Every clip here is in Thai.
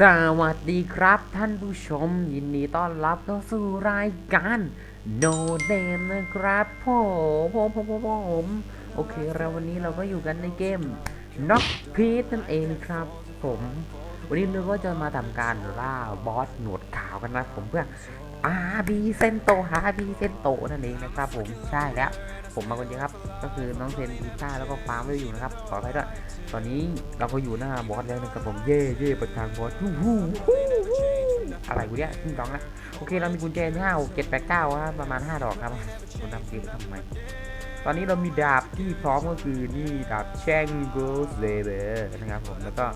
สวัสดีครับท่านผู้ชมยินดีต้อนรับเข้าสู่รายการ No Name นะครับผมผมผมผมผมโอเคเราวันนี้เราก็อยู่กันในเกม Knock p e a c นั่นเองครับผม วันนี้เราก็จะมาทำการล่าบอสหนวดขาวกันนะผมเพื่ออาบีเซนโตฮาบีเซนโตนั่นเองนะครับผมใช่แล้ว ผมมาคนเดียวครับ ก็คือน้องเซนพีต้าแล้วก็ฟาร์มไว้อยู่นะครับขออภัยด้วยตอนนี้เราก็อยู่หน้าบอสแล้วนะครับผมเย่เย่ประธานบอสฮู้อะไรกูเนี่ยขึ้นร้องนะโอเคเรามีกุญแจห้าหกเจ็ดแปดเก้าครับประมาณห้าดอกครับคุณทำเกมทำไมตอนนี้เรามีดาบที่พร้อมก็คือนี่ดาบแช่งโกลส์เลเบอร์นะครับผมแล้วก็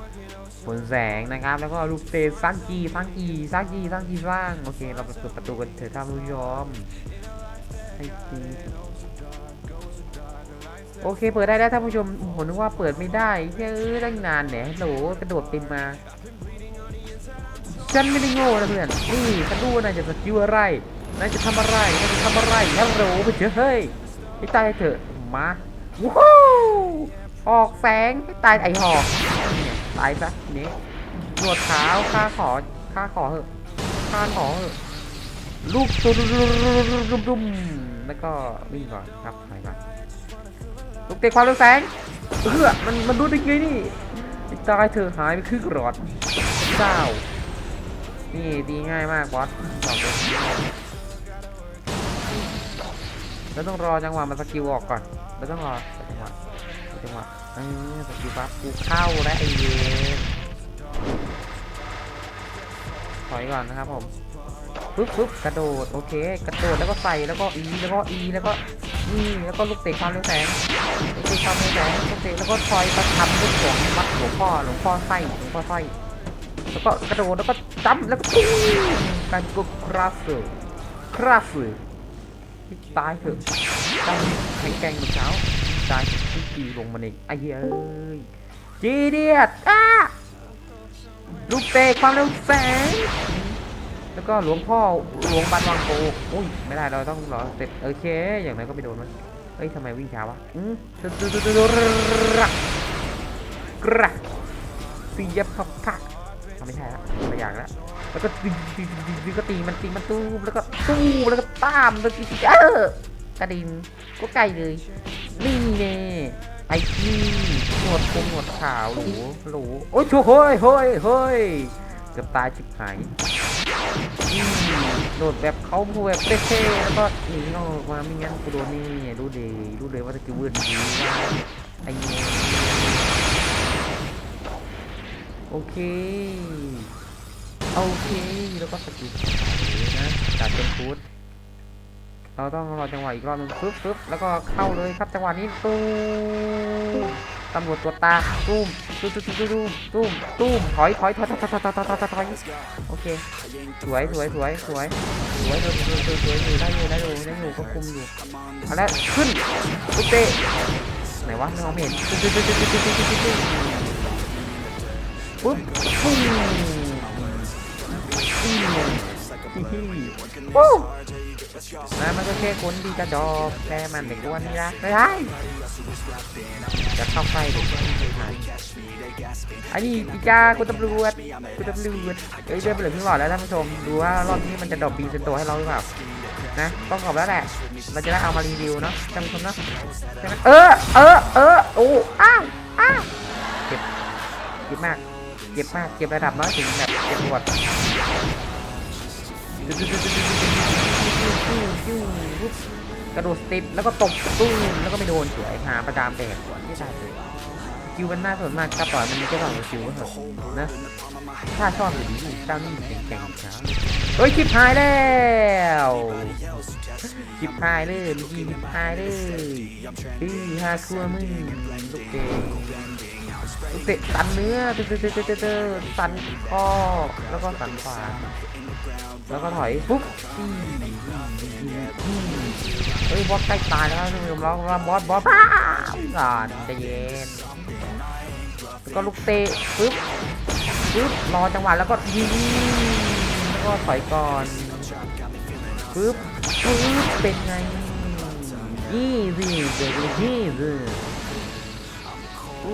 ผลแสงนะครับ แล้วก็ลูกเตะสร้างจีสร้างจีสร้างจีสร้างจีสร้างโอเค เราไปเปิดประตูกันเถอะท่านผู้ชมให้จี โอเค เปิดได้แล้วท่านผู้ชมผมนึกว่าเปิดไม่ได้เฮ้ยตั้งนานเนี่ยโหลกระโดดเต็มมาฉันไม่ได้โง่นะเพื่อนนี่ฉันรู้ว่านายจะสกิลอะไรนายจะทำอะไรนายจะทำอะไรฮัลโหลไปเจอเฮ้ยให้ตายเถอะมาว้าวออกแสงให้ตายไอหอกตายซะนี้หนวดขาข้าขอข้าขอเหอะข้าขอเหอะลูกตุ้มตุ้มแล้วก็วิ่งก่อนครับไปก่อน ลูกเตะความเร็วแสงเออมันมันรู้ได้ไงนี่ให้ตายเถอหายไปครึ่งหลอดเจ้า นี่ดีง่ายมากบอสเลยแล้วต้องรอจังหวะมันสกิลออกก่อนแล้วต้องรอจังหวะจังหวะเออสกิลปั๊บกูเข้าแล้วไอเวนถอยก่อนนะครับผมปึ๊บปึ๊บกระโดดโอเค กระโดดแล้วก็ใส่แล้วก็อีแล้วก็อีแล้วก็ นี่แล้วก็ลูกเตะความเร็วแสงลูกเตะความเร็วแสงลูกเตะแล้วก็ถอยประทับลูกของวัดหลวงพ่อหลวงพ่อไส้หลวงพ่อไส้แล้วก็กระโดดแล้วก็จัมแล้วก็ตุ้มการกดคราฟเฟอร์คราฟเฟอร์ตายเถอะตั้งแข็งแกร่งเหมือนเช้าตายที่ตีลงมาเองไอ้เหี้ยเอ้ยจีเดียดอ้าลูกเตะความเร็วแสง แล้วก็หลวงพ่อหลวงบันวังโกอุ้ยไม่ได้เราต้องรอเสร็จโอเค อย่างไรก็ไม่โดนมันเฮ้ยทำไมวิ่งช้าวะอืมตึ๊ดตึ๊ดตึ๊ดตึ๊ดกระเสียบพับพักทำไม่ใช่ละตัวอย่างละแล้วก็ตีตีตีตีก็ตีมันตีมันตู้มแล้วก็ตู้มแล้วก็ตามแล้วก็เออกระดิ่งก็ไกลเลยนี่เน่ไอ้ที่หนวดคงหนวดขาวหรูหรูโอ้ยโถ่เฮ้ยเฮ้ยเฮ้ยเกือบตายชิบหาย โดดแบบเขาพูดแบบเท่ๆแล้วก็หนีออกมาไม่งั้นกูโดนนี่ดูดีดูเลยว่าจะกิวเวิร์ดดีว่าไอ้เนี่ยโอเคโอเคแล้วก็สกิลนะจัดเป็นฟูดเราต้องรอจังหวะอีกรอบหนึงปึ๊บปึ๊บแล้วก็เข้าเลยครับจังหวะนี้ตู้ ตำรวจตัวจตาตุ้มตุ้มตุ้มตุ้มตุ้มตุ้มตุ้มถอยถอยถอยถอยถอยถอยถอยถอยถอยโอเคสวยสวยสวยสวยสวยสวยสวยสวยสวยอยู่ได้อยู่ได้อยู่ได้อยู่ก็คุมอยู่เอาละขึ้นตุ๊เตะไหนวะไม่มองไม่เห็นตึ๊ดตึ๊ดตึ๊ดตึ๊ดตึ๊ดตึ๊ดตึ๊ดตึ๊ดปุ๊บปุ้งปุ้งปูนะมันก็แค่คนดีกระจอกแค่มันเด็กอ้วนนี่นะไม่ได้ จะเข้าใกล้เด็กอันนี้อีกาคุณตำรวจคุณตำรวจเอ้ยเดินไปเหลือครึ่งหลอดแล้วท่านผู้ชม ดูว่ารอบนี้มันจะดรอปบีเซนโตให้เราหรือเปล่า นะต้องขอบแล้วแหละ เราจะได้เอามารีวิวเนาะท่านผู้ชมเนาะใช่ไหมเออ เออ เออ โอ้ อ้าวอ้าวเจ็บ เจ็บมาก เจ็บมาก เจ็บระดับน้อยถึงแบบเจ็บปวด กระโดดสต็ปแล้วก็ตบตุ้มแล้วก็ไม่โดนสวยหาประจามแตกสวนที่ได้เลยคิวมันน่าสนมากครับต่อยมันแค่สองคิวก็เถอะนะถ้าชอบอยู่ดีเจ้านี่เก่งๆครับเฮ้ยคลิปหายแล้วคลิปหายเลยมีคลิปหายเลยพี่ฮาคัวมึงลูกเตะลูก เตะสันเนื้อเตะเตะเตะเตะตันคอแล้วก็สันขวาแล้วก็ถอยปุ๊บเฮ้ยบอสใกล้ตายแล้วนี่ผมร้องว่าบอสบอสก่อนใจเย็นแล้วก็ลูกเตะปุ๊บปึ๊บรอจังหวะแล้วก็ยิงแล้วก็ถอยก่อนปึ๊บปึ๊บเป็นไงยี่สิบเด็กยี่สิอู้ ว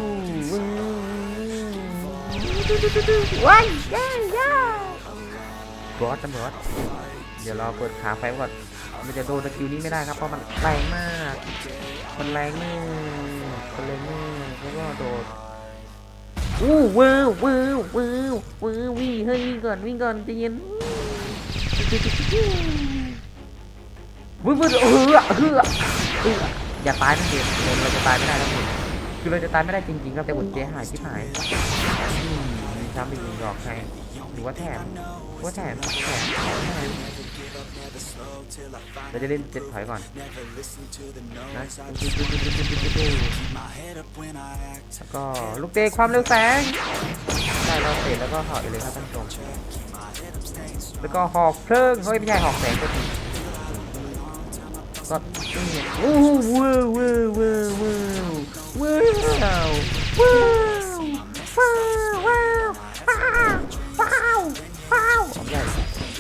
ว้ายย้เย้บอสตำรวจเดี๋ยวรอเปิดขาไฟก่อนมันจะโดนสกิลนี้ไม่ได้ครับเพราะมันแรงมาก มันแรงมากมันแรงมากแล้วก็โดดอู้ว้าวว้าวว้าวว้าววิ่งเฮ้ยวิ่งก่อนวิ่งก่อนใจเย็นวิ่งวิ่งเออเออเอออย่าตายนะเด็กเราจะตายไม่ได้แล้วคุณ คือเราจะตายไม่ได้จริงๆครับแต่บทเจ๊หายชิบหายอืมมีซ้ำไปยิงดอกใครหรือว่าแถมหรือว่าแถมแถมแถมแถมเราจะเล่นเจ็ดถอยก่อนนะแล้วก็ลูกเตะความเร็วแสงได้เราเตะแล้วก็หอกไปเลยครับท่านผู้ชมแล้วก็หอกเพลิงเฮ้ยไม่ใช่หอกแสงก็ทีก็นี่โอ้โหว้วว้วว้วว้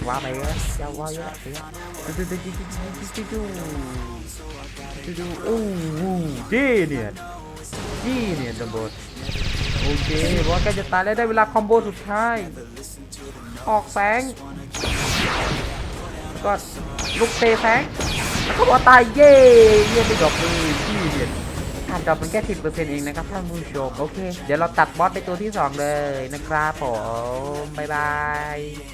ว้าวไปแล้วเจ้าว้าวเยอะเยอะดูดูดูดูดูดูดูดูโอ้โหจีเนี่ยจีเนี่ยดัมโบโอเคบอสใกจะตายแล้วได้เวลาคอมโบสุดท้าย ออกแสงก็ลูกเตะแสงแล้วก็บอสตายเย่เย่ไปดอกเลยที่เนี่ยขาดดอกมันแค่สิบเปอร์เซ็นต์เองนะครับท่านผู้ชมโอเค เดี๋ยวเราตัดบอสไปตัวที่สองเลยนะครับผมบ๊ายบาย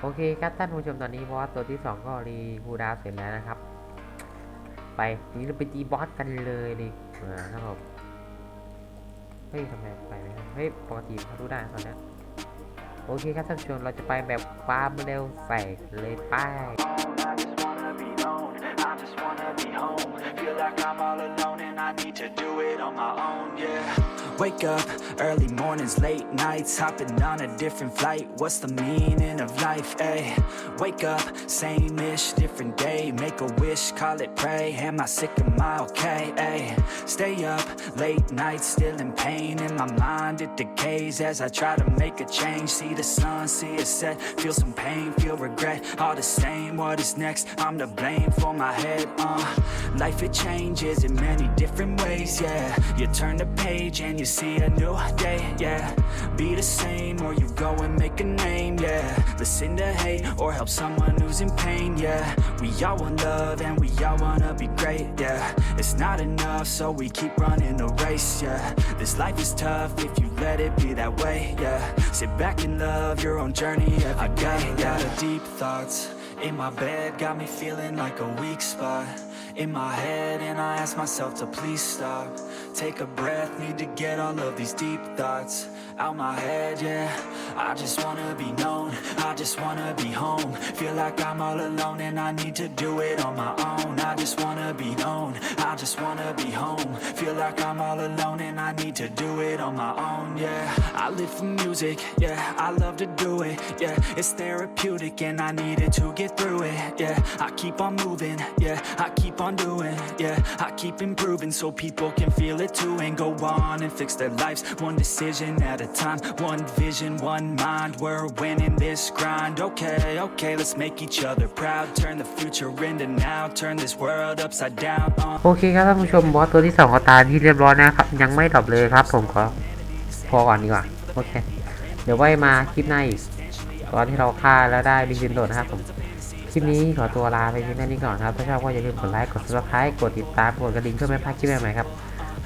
โอเคครับท่านผู้ชมตอนนี้บอสตัวที่สองก็รีคูดาวเสร็จแล้วนะครับ ไปนี้เราไปตีบอสกันเลยดีกว่าครับผมเฮ้ยทำไมไปไม่ได้เฮ้ยปกติเขารู้ได้ตอนนี้โอเคครับท่านผู้ชมเราจะไปแบบความเร็วใส่เลยไป้าย just home. Feel like I'm all alone and I need to do it on my own, yeah. Wake up, early mornings, late nights, hopping on a different flight. What's the meaning of life, ayy? Wake up, same ish, different day. Make a wish, call it pray. Am I sick? Am I okay, ayy? Stay up, late nights, still in pain. In my mind, it decays as I try to make a change. See the sun, see it set. Feel some pain, feel regret. All the same, what is next? I'm to blame for my head, uh. Life it changes in many different ways, yeah. You turn the page and you see a new day, yeah. Be the same or you go and make a name, yeah. Listen to hate or help someone who's in pain, yeah. We all want love and we all wanna be great, yeah. It's not enough, so we keep running the race, yeah. This life is tough if you let it be that way, yeah. Sit back and love your own journey every I got, got a deep thoughts in my bed, got me feeling like a weak spot in my head, and I ask myself to please stop. Take a breath, need to get all of these deep thoughts out my head, yeah. I just wanna be known, I just wanna be home. Feel like I'm all alone, and I need to do it on my own. I just wanna be known, I just wanna be home. Feel like I'm all alone, and I need to do it on my own, yeah. I live for music, yeah, I love to do it, yeah. It's therapeutic, and I need it to get through it, yeah. I keep on moving, yeah, I keep on doing, yeah. I keep improving so people can feel it too, and go on and fix their lives one decision at a time, one vision, one mind. We're winning this grind, okay, okay. Let's make each other proud, turn the future into now, turn this world upside down. โอเคครับท่านผู้ชมบอสตัวที่สองก็ตายที่เรียบร้อยนะครับ ยังไม่ดรอปเลยครับผมขอพอก่อนดีกว่า โอเค เดี๋ยวไว้มาคลิปหน้าอีกตอนที่เราฆ่าแล้วได้บินบินโดนะครับผมคลิปนี้ขอตัวลาไปเพียงเท่านี้ก่อนครับ ถ้าชอบก็อย่าลืมกดไลค์ กด subscribe กดติดตาม กดกระดิ่งเพื่อไม่พลาดคลิปใหม่ๆครับ